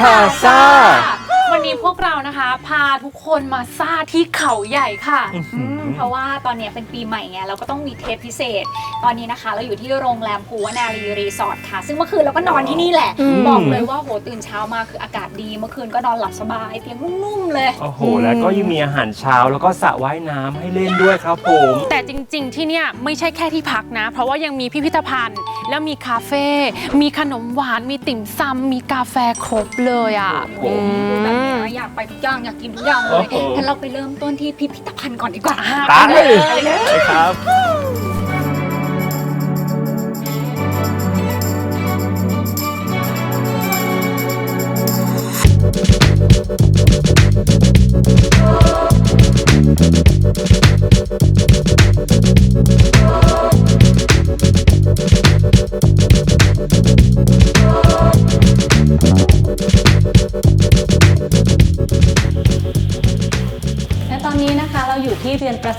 พาซ่าวันนี้พวกเรานะคะ พาทุกคนมาซ่าที่เขาใหญ่ค่ะอื้อหือม เพราะว่าตอนนี้เป็นปีใหม่ไงเราก็ต้องมีเทปพิเศษ ตอนนี้นะคะ เราอยู่ที่โรงแรมภูวนารีรีสอร์ทค่ะ ซึ่งเมื่อคืนเราก็นอนที่นี่แหละอืมบอกเลยว่าโหตื่นเช้ามาคืออากาศดี เมื่อคืนก็นอนหลับสบายเตียงนุ่มๆเลย โอ้โห แล้วก็ยังมีอาหารเช้าแล้วก็สระว่ายน้ำให้เล่นด้วยครับผม แต่จริงๆที่เนี่ยไม่ใช่แค่ที่พักนะ เพราะว่ายังมีพิพิธภัณฑ์ แล้วมีคาเฟ่ มีขนมหวาน มีติ่มซำมีกาแฟครบเลยอะโอ้โหดูแบบนี้นะอยากไปทุกอย่างอยากกินทุกอย่างเลยโอ้โห งั้นเราไปเริ่มต้นที่พิพิธภัณฑ์ก่อนดีกว่าตามเลยไปเลยใช่ครับ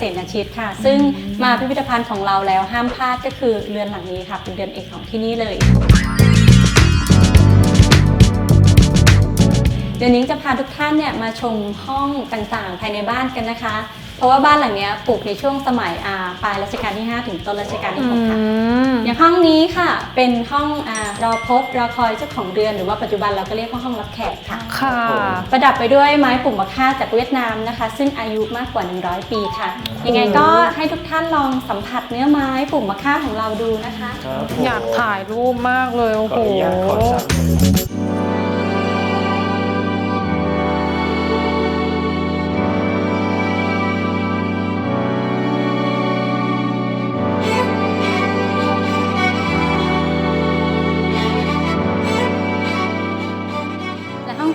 ษตรชิตค่ะ ซึ่งมาพิพิธภัณฑ์ของเราแล้วห้ามพลาดก็คือเรือนหลังนี้ค่ะ เป็นเรือนเอกของที่นี่เลยเดี๋ยวนิ้งจะพาทุกท่านเนี่ยมาชมห้องต่างๆ ภายในบ้านกันนะคะ เพราะว่าบ้านหลังเนี้ยปลูกในช่วงสมัยอ่าปลายรัชกาลที่ 5 ถึงต้นรัชกาลที่6ค่ะอย่างห้องนี้ค่ะ เป็นห้องอารอพบรอคอยเจ้าของเรือนหรือว่าปัจจุบันเราก็เรียกว่าห้องรับแขกค่ะ ค่ะ ประดับไปด้วยไม้ปุ่มมะค่าจากเวียดนามนะคะ ซึ่งอายุมากกว่า 100 ปีค่ะ ยังไงก็ให้ทุกท่านลองสัมผัสเนื้อไม้ปุ่มมะค่าของเราดูนะคะครับผมอยากถ่ายรูปมากเลยโอ้ขอโหอนุญาตขอสั่ง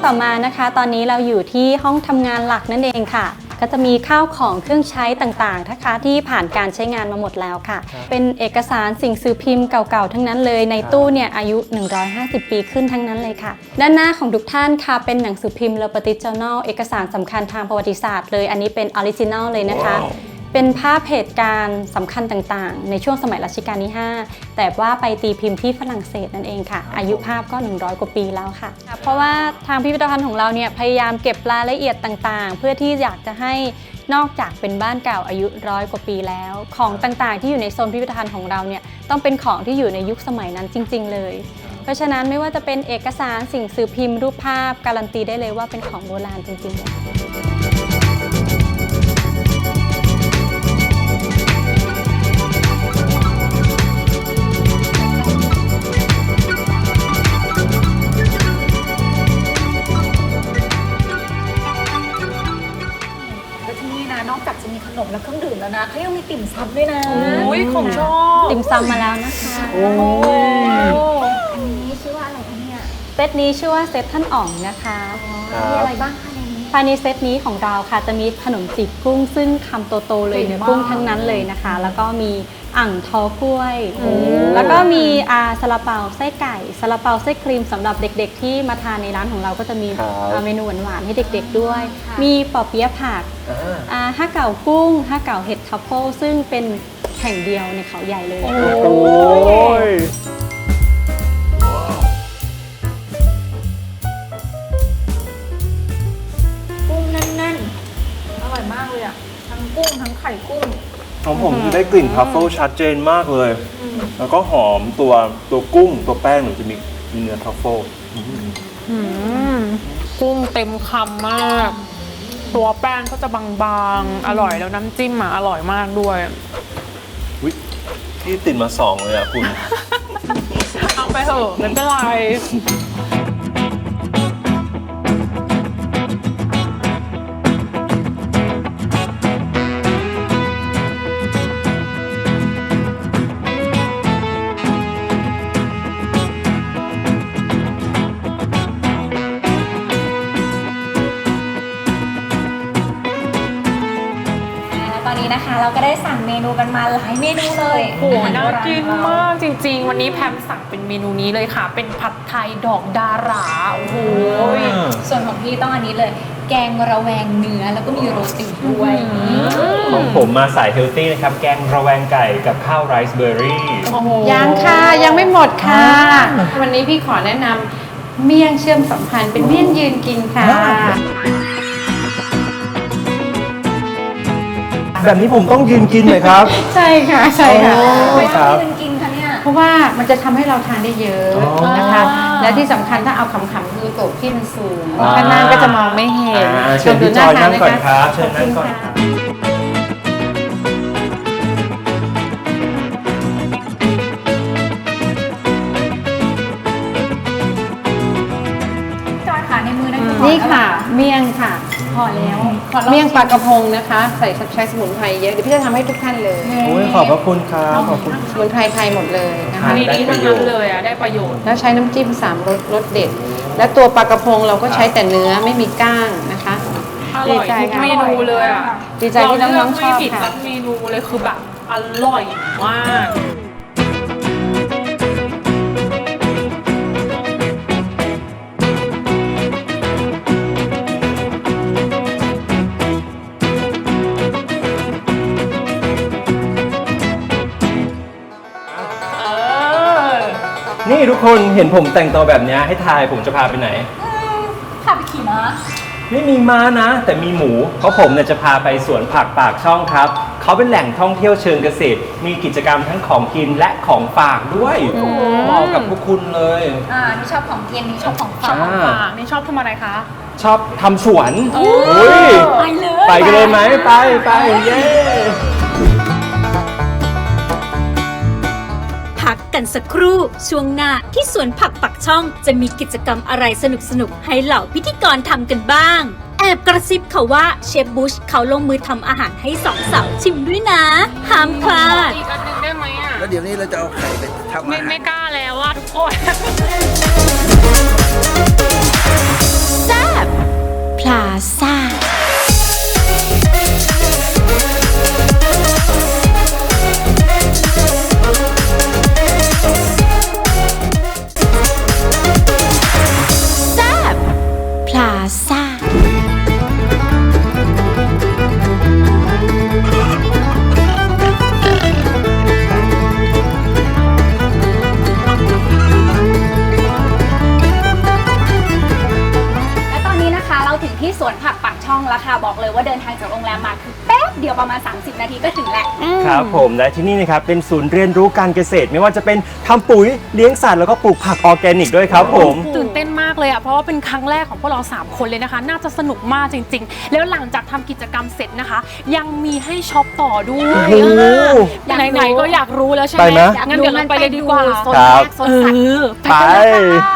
ต่อมานะคะ ตอนนี้เราอยู่ที่ห้องทำงานหลักนั่นเองค่ะ ก็จะมีข้าวของเครื่องใช้ต่างๆนะคะที่ผ่านการใช้งานมาหมดแล้วค่ะครับเป็นเอกสารสิ่งสื่อพิมพ์เก่าๆทั้งนั้นเลยในตู้เนี่ยอายุ 150 ปีขึ้นทั้งนั้นเลยค่ะ ด้านหน้าของทุกท่านค่ะเป็นหนังสือพิมพ์เลอปติจ o น a l เอกสารสำคัญทางประวัติศาสตร์เลย อันนี้เป็นออริจินัลเลยนะคะว้าว เป็นภาพเหตุการณ์สำคัญต่างๆ ในช่วงสมัยรัชกาลที่ 5 แต่ว่าไปตีพิมพ์ที่ฝรั่งเศสนั่นเองค่ะ อายุภาพก็ 100 กว่าปีแล้วค่ะ เพราะว่าทางพิพิธภัณฑ์ของเราเนี่ยพยายามเก็บรายละเอียดต่างๆ เพื่อที่อยากจะให้นอกจากเป็นบ้านเก่าอายุร้อยกว่าปีแล้ว ของต่างๆ ที่อยู่ในโซนพิพิธภัณฑ์ของเราเนี่ยต้องเป็นของที่อยู่ในยุคสมัยนั้นจริง ๆ เลย เพราะฉะนั้นไม่ว่าจะเป็นเอกสารสิ่งสื่อพิมพ์รูปภาพการันตีได้เลยว่าเป็นของโบราณจริงๆเลย นมและเครื่องดื่มแล้วนะเขายังมีติ่มซำด้วยนะโอ้ยของชอบติ่มซำมาแล้วนะคะโอ้ยอันนี้ชื่อว่าอะไรคะเนี่ยเซตนี้ชื่อว่าเซตท่านอ่องนะคะครับมีอะไรบ้างคะในนี้ภายในเซตนี้ของเราค่ะจะมีขนมจีบกุ้งซึ่งคำโตๆเลยเก่งเนื้อมากกุ้งทั้งนั้นเลยนะคะ แล้วก็มี อ่างทอกล้วยโอ้แล้วก็มีอาซาลาเปาไส้ไก่ซาลาเปาไส้ครีมสำหรับเด็กๆ ที่มาทานในร้านของเราก็จะมีครับ อ่าเมนูหวานๆให้เด็กๆด้วย มีปอเปี๊ยะผักอ่า อ่าห้าเก่ากุ้งห้าเก่าเห็ดทัฟเฟิลซึ่งเป็นแห่งเดียวในเขาใหญ่เลย โอ้ย กุ้งแน่นๆ อร่อยมากเลยอะ ทั้งกุ้ง ทั้งไข่กุ้ง ของผมจะได้กลิ่นทรัฟเฟิลชัดเจนมากเลย แล้วก็หอมตัวตัวกุ้งตัวแป้งหรือจะมีมีเนื้อทรัฟเฟิลอืมอืมกุ้งเต็มคำมาก ตัวแป้งก็จะบางๆ อร่อยแล้วน้ำจิ้มอะอร่อยมากด้วยอุ๊ยพี่ติดมาสองเลยอะคุณ เอาไปเถอะไม่เป็นไร ตอนนี้นะคะเราก็ได้สั่งเมนูกันมาหลายเมนูเลยโอ้โหอาหารน่าโบรณกินของเรมากจริง ๆ วันนี้แพมสั่งเป็นเมนูนี้เลยค่ะ เป็นผัดไทยดอกดาราโอ้โหส่วนของพี่ต้องอันนี้เลย แกงระแวงเนื้อแล้วก็มีโรตีด้วยของผมมาสายเฮลตี้นะครับ แกงระแวงไก่กับข้าวไรซ์เบอร์รี่โอ้โหยังค่ะยังไม่หมดค่ะ วันนี้พี่ขอแนะนำเมี่ยงเชื่อมสัมพันธ์เป็นเมี่ยงยืนกินค่ะ แบบนี้ผมต้องยืนกินเลยครับ ใช่ค่ะใช่ค่ะครับเพราะว่ามันจะทำให้เราทานได้เยอะอ๋อนะคะ และที่สำคัญถ้าเอาขำๆคือโต๊ะที่มันสูงอ่าข้างหน้าก็จะมองไม่เห็นอ่าเชิญพี่จอยนั่งก่อนครับเชิญนั่งก่อนขบครัณบะจอยค่ะในมือนั่นคือนี่ค่ะ เมี่ยงค่ะ พอแล้วเมี่ยงปลากระพงนะคะ ใส่ใช้สมุนไพรเยอะ เดี๋ยวพี่จะทำให้ทุกท่านเลยโอ้ยขอบพระคุณครับขอบคุณ สมุนไพรไทยหมดเลยนะครัคะบดีๆทั้งนั้นเลยอะ ได้ประโยชน์ แล้วใช้น้ำจิ้มสามรสรสเด็ด และตัวปลากระพงเราก็ใช้แต่เนื้อไม่มีก้างนะคะ อร่อยดีใจทุกค่ะ เมนูเลยอะดีใจที่น้องๆชอบเราเลืกไม่ผิดค่ะ สักเมนูเลยคือแบบอร่อยมาก ทุกคนเห็นผมแต่งตัวแบบเนี้ยให้ทายผมจะพาไปไหนพาไปขี่ม้าไม่มีม้านะ แต่มีหมู เพราะผมเนี่ยจะพาไปสวนผักปากช่องครับ เขาเป็นแหล่งท่องเที่ยวเชิงเกษตร มีกิจกรรมทั้งของกินและของฝากด้วยเหมาะกับพวกคุณเลย อ่านี่ชอบของกินนี่ชอบของฝากอ่าฝากนี่ชอบทำอะไรคะ ชอบทำสวนโอ้อุ้ยไปเลย ไปกันเลยไหมไปไปเย้ กกันสักครู่ ช่วงหน้าที่สวนผักปักช่องจะมีกิจกรรมอะไรสนุกๆให้เหล่าพิธีกรทำกันบ้าง แอบกระซิบเขาว่าเชฟบุชเขาลงมือทำอาหารให้สองสาวชิมด้วยนะ ห้ามพลาด อีกอันหนึงได้ไหมอะ แล้วเดี๋ยวนี้เราจะเอาไข่ไปทำไม่อาหาร ไม่กล้าแล้วว่าทุกคนพลาซ่า ครับผมและที่นี่นะครับเป็นศูนย์เรียนรู้การเกษตร ไม่ว่าจะเป็นทำปุ๋ยเลี้ยงสัตว์แล้วก็ปลูกผักออร์แกนิกด้วยครับผม ตื่นเต้นมากเลยอะ เพราะว่าเป็นครั้งแรกของพวกเรา 3 คนเลยนะคะ น่าจะสนุกมากจริง ๆ แล้วหลังจากทำกิจกรรมเสร็จนะคะ ยังมีให้ช็อปต่อด้วยโอ้โหอะไหนๆก็อยากรู้แล้วใช่ไหไปมไหม งั้นเดี๋ยวเราไปเลยดีกว่า โซนครัแรบกโซนสัตว์ เออ ไปกันเลยค่ะ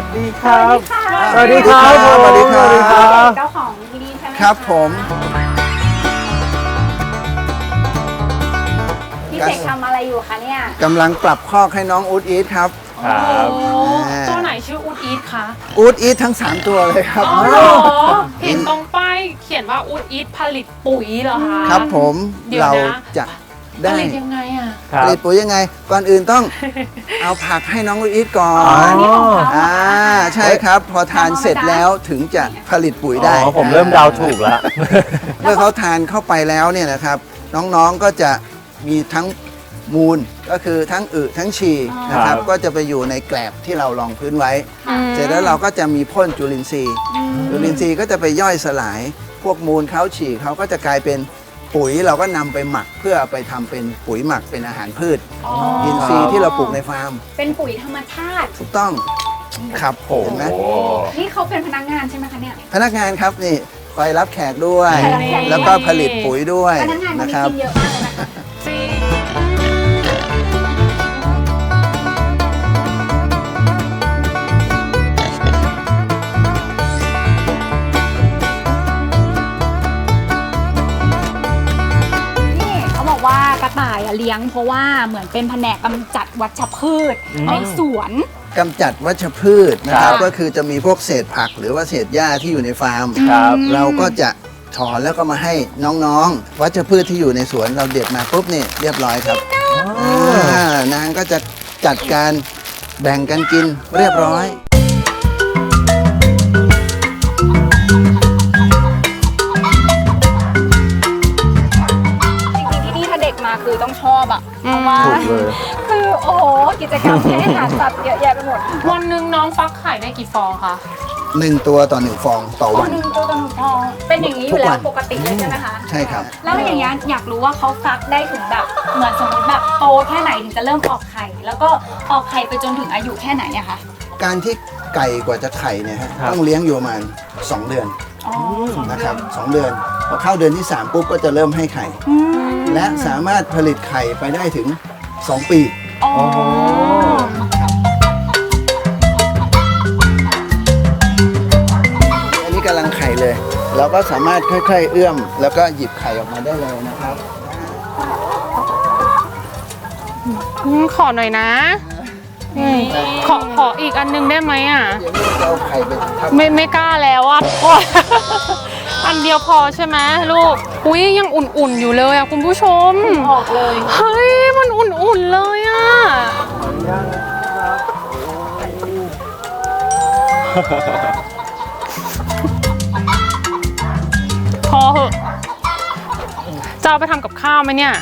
สวัสดีครับ สวัสดีครับสวัสดีครับสวัสดีครับ เจ้าของที่นี่ใช่ไหมะครับผม พี่เสกทำอะไรอยู่คะเนี่ยกำลังปรับคอกให้น้องอูดอีทครับ ครับ โอ้ตัวไหนชื่ออูดอีทคะอูดอีททั้ง 3 ตัวเลยครับ อ๋อเห็นตรงป้ายเขียนว่าอูดอีทผลิตปุ๋ยเหรอคะ ครับผมเดี๋ยวเรานะ จะ ผได้ลิตยังไงอะครัผบลิตปุ๋ยยังไง ก่อนอื่นต้อง เอาผักให้น้องอูดอีทก่อนอ๋ออ่าใช่ครับ พอทานเสร็จแล้วถึงจะผลิตปุ๋ยได้ อ๋อผมเริ่มเดาถูกแล้ว เมื่อเขาทานเข้าไปแล้วเนี่ยนะครับ น้องๆก็จะมีทั้งมูลก็คือทั้งอึทั้งฉี่นะครับครับ ก็จะไปอยู่ในแกลบที่เรารองพื้นไว้เสร็จแล้วเราก็จะมีพ่นจุลินทรีย์ จุลินทรีย์ก็จะไปย่อยสลาย พวกมูลเขาฉี่เขาก็จะกลายเป็น ปุ๋ยเราก็นำไปหมักเพื่อเอาไปทำเป็นปุ๋ยหมักเป็นอาหารพืชอินทรีย์ที่เราปลูกในฟาร์ม เป็นปุ๋ยธรรมชาติ ถูกต้องครับโอ้เห็นไหมโหนี่เขาเป็นพนักงานใช่ไหมคะเนี่ย พนักงานครับนี่คอยรับแขกด้วยคอยรับแขกแล้วก็ผลิตปุ๋ยด้วยพนักงานคนนะนี้ครับ กินเยอะมากเลยนะคะ อะเลี้ยง เพราะว่าเหมือนเป็นแผนกกำจัดวัชพืชในสวน กำจัดวัชพืชนะครับครับ ก็คือจะมีพวกเศษผักหรือว่าเศษหญ้าที่อยู่ในฟาร์ม ครับเราก็จะถอนแล้วก็มาให้น้องๆ วัชพืชที่อยู่ในสวนเราเด็ดมาปุ๊บเนี่ยเรียบร้อยครับอ่านางก็จะจัดการแบ่งกันกินเรียบร้อย จกรรมให้อาหารสัตว์เยอะแยะไปหมดวันหนึ่งน้องฟักไข่ได้กี่ฟองคะหนึ่งตัวต่อหนึ่งฟองต่อตัววัน หนึ่งตัวต่อหนึ่งฟอง เป็นอย่างนี้อทุยู่กแล้วัวนปกติเลยใช่ไหมคะใช่ครับ แล้วอย่างเงี้ยอยากรู้ว่าเขาฟักได้ถึงแบบเหมือนสมมติแบบโตแค่ไหนถึงจะเริ่มออกไข่ แล้วก็ออกไข่ไปจนถึงอายุแค่ไหนอะคะการที่ไก่กว่าจะไข่เนี่ยฮะครับต้องเลี้ยงอยู่ประมาณ2เดือนอ๋อสองเดือนนะครับสองเดือนพอเข้าเดือนที่ 3 ปุ๊บก็จะเริ่มให้ไข่ และสามารถผลิตไข่ไปได้ถึง 2 ปี เลยเราก็สามารถค่อยๆเอื้อม แล้วก็หยิบไข่ออกมาได้เลยนะครับ อืมขอหน่อยนะอืมขอขออีกอันหนึงได้ไหมอะ เดี๋ยวนี้จะเอาไข่ไปทำไม่ไม่กล้าแล้วอะ อันเดียวพอใช่ไหมลูก อุ้ยยังอุ่นๆอยู่เลยอะคุณผู้ชม ออกเลย เฮ้ยมันอุ่นๆเลยอะ อเหอะจะเอาไปทำกับข้าวไหมเนี่ย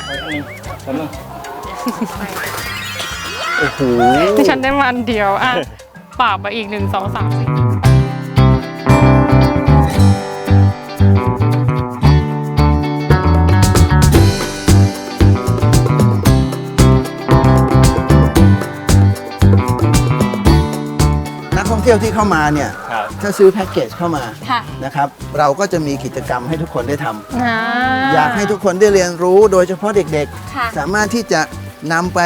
โอ้โหที่ฉันได้มาอันเดียว อะปากมาอีกหนึ่งสองสามสี่ ท่องเที่ยวที่เข้ามาเนี่ยครับ ถ้าซื้อแพ็กเกจเข้ามาค่ะนะครับเราก็จะมีกิจกรรมให้ทุกคนได้ทำอ่าอยากให้ทุกคนได้เรียนรู้โดยเฉพาะเด็กค่ะ ๆ สามารถที่จะนำไป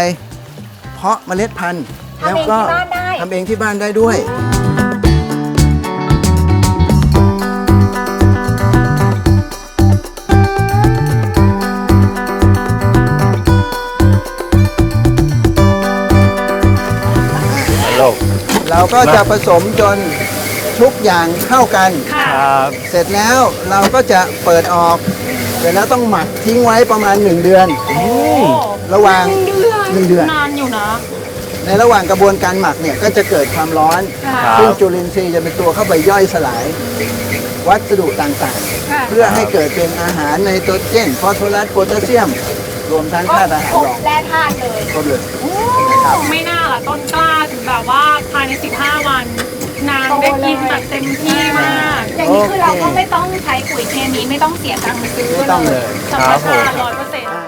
เพาะเมล็ดพันธุ์ทำเองที่บ้านได้ ทำเองที่บ้านได้ด้วย โลก เราก็จะผสมจนทุกอย่างเข้ากันครับเสร็จแล้วเราก็จะเปิดออกเสร็จแล้วต้องหมักทิ้งไว้ประมาณ 1 เดือนระหว่าง หนึ่งเดือน นานอยู่นะ ในระหว่างกระบวนการหมักเนี่ยก็จะเกิดความร้อนครับซึ่งจุลินทรีย์จะเป็นตัวเข้าไปย่อยสลาย วัสดุต่างค่ะ ๆ เพื่อให้เกิดเป็นอาหารไนโตรเจนฟอสฟอรัสโพแทสเซียม รวมทั้งธาตุอาหารครบรองแร่ธาตุเลย ครบเลยนะครับ ไม่น่าล่ะต้นกล้าถึงแบบว่าภายใน 15 วัน นางได้กินแบบเต็มที่มากอย่างนี้คือเราโอเคก็ไม่ต้องใช้ปุ๋ยเคมีไม่ต้องเสียตังค์ซื้อไม่ต้องเลยธรรมชาติร้อยเปอร์เซ็นต์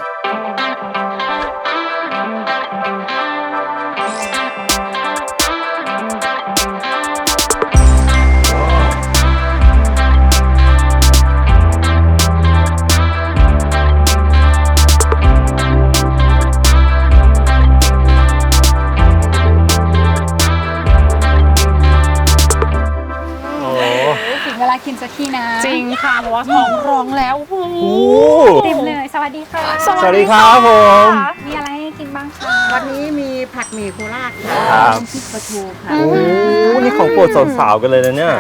ากินสักทีนะจริงค่ะเพราะว่าท้องร้องแล้วโอ้โห โอ้เต็มเลย สวัสดีค่ะสวัสดีครับผม มีอะไรให้กินบ้างคะ วันนี้มีผัดหมี่โคราชครับ น้ำพริกปลาทูค่ะโอ้โหนี่ของโปรดสาวๆกันเลยนะเนี่ย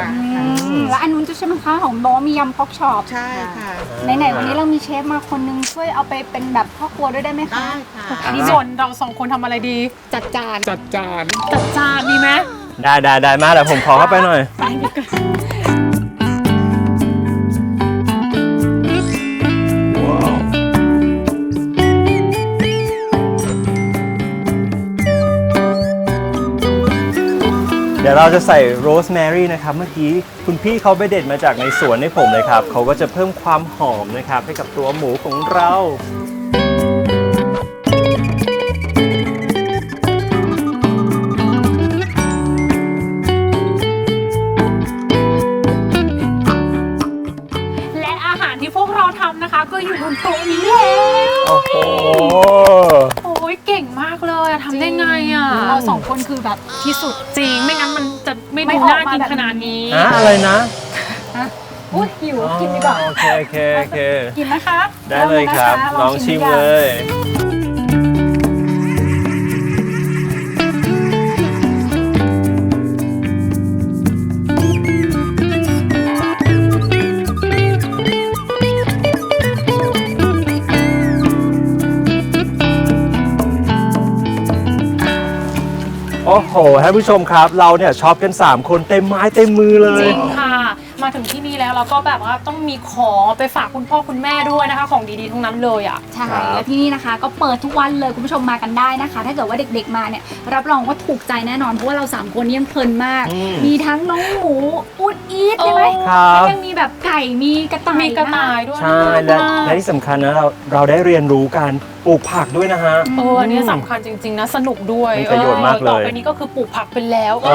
แล้วอันนู้นจะใช่ไหมคะของโน้มียำพอกช็อปใช่ค่ะ ไหนๆวันนี้เรามีเชฟมาคนนึงช่วยเอาไปเป็นแบบพ่อครัวด้วยได้ไหมคะได้ค่ะอันนี้ส่วนเราสองคนทำอะไรดี จัดจานจัดจานจัดจานดีไหมได้ได้ได้มาเดี๋ยวผมขอเข้าไปหน่อย เดี๋ยวเราจะใส่โรสแมรี่นะครับ เมื่อกี้คุณพี่เขาไปเด็ดมาจากในสวนให้ผมเลยครับ เขาก็จะเพิ่มความหอมนะครับ ให้กับตัวหมูของเราและอาหารที่พวกเราทำนะคะ ก็อยู่บนโต๊ะนี้แล้ว โอ้โห อะทำได้ไงอะเราสองคนคือแบบที่สุด จริงไม่งั้นมันจะไม่ไม่ดูออกน่ามากินแบบนี้ขนาดนี้อะอะไรนะอุ้ยหิวกินดีกว่า โอเคโอเคโอเค กินนะคะได้เลยครับเมะะน้องชิมเลย อ้โหท่านผู้ชมครับ เราเนี่ยช็อปกัน 3 คนเต็มไม้เต็มมือเลจย ริงค่ะ มาถึงที่นี่แล้วเราก็แบบว่าต้องมีของไปฝากคุณพ่อคุณแม่ด้วยนะคะ ของดีๆทั้งนั้นเลยอะ ใช่แล้วที่นี่นะคะ ก็เปิดทุกวันเลยคุณผู้ชมมากันได้นะคะ ถ้าเกิดว่าเด็กๆมาเนี่ยรับรองว่าถูกใจแน่นอนเพราะว่าเราสามคนนี่ยังเพลินมาก อืม มีทั้งน้องหมูอูดอีทใช่ไหมครับ แล้วยังมีแบบไก่มีกระต่ายมีกระต่ายด้วยใช่ และและที่สำคัญนะเราเราได้เรียนรู้การ ปลูกผักด้วยนะฮะ เอออันนี้สำคัญจริง ๆ นะ สนุกด้วยมีประโยชน์มากเลยต่อไปนี้ก็คือปลูกผักเป็นแล้วเอ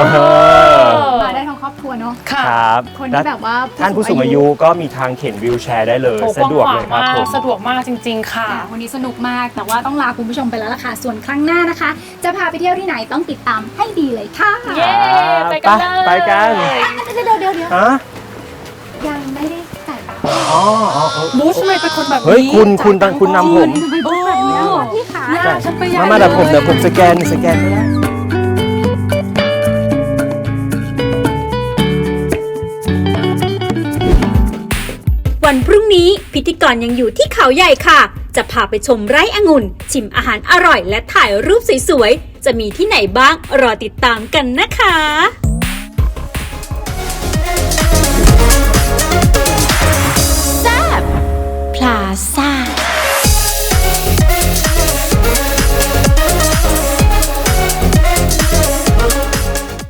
อมาได้ทั้งครอบครัวเนาะ ค่ะครับคนและที่แบบว่าท่านผู้สูงอายุก็มีทางเข็นวิวแชร์ได้เลย โอ้สะดวกกเลว้างยขวางครับมากผมสะดวกมากจริง ๆ ค่ะ ค่ะวันนี้สนุกมาก แต่ว่าต้องลาคุณผู้ชมไปแล้วล่ะค่ะ ส่วนครั้งหน้านะคะ จะพาไปเที่ยวที่ไหนต้องติดตามให้ดีเลยค่ะเย้ ไปกันเลย ไปกัน เดี๋ยวเดี๋ยวเดี๋ยวฮะ ยังไม่ได้ จ่ายตังค์อ๋ออ๋ออ๋อบูชทำไมเป็นคนแบบนี้เฮ้ยคุณคุณตอนคุณนำผม โอ้พี่ขาหน้าฉันไปใหญ่มามาเดี๋ยวผมลเดี๋ยวผมสแกนสแกนให้ได้วันพรุ่งนี้พิธีกรยังอยู่ที่เขาใหญ่ค่ะ จะพาไปชมไร่องุ่น ชิมอาหารอร่อยและถ่ายรูปสวยๆ จะมีที่ไหนบ้างรอติดตามกันนะคะ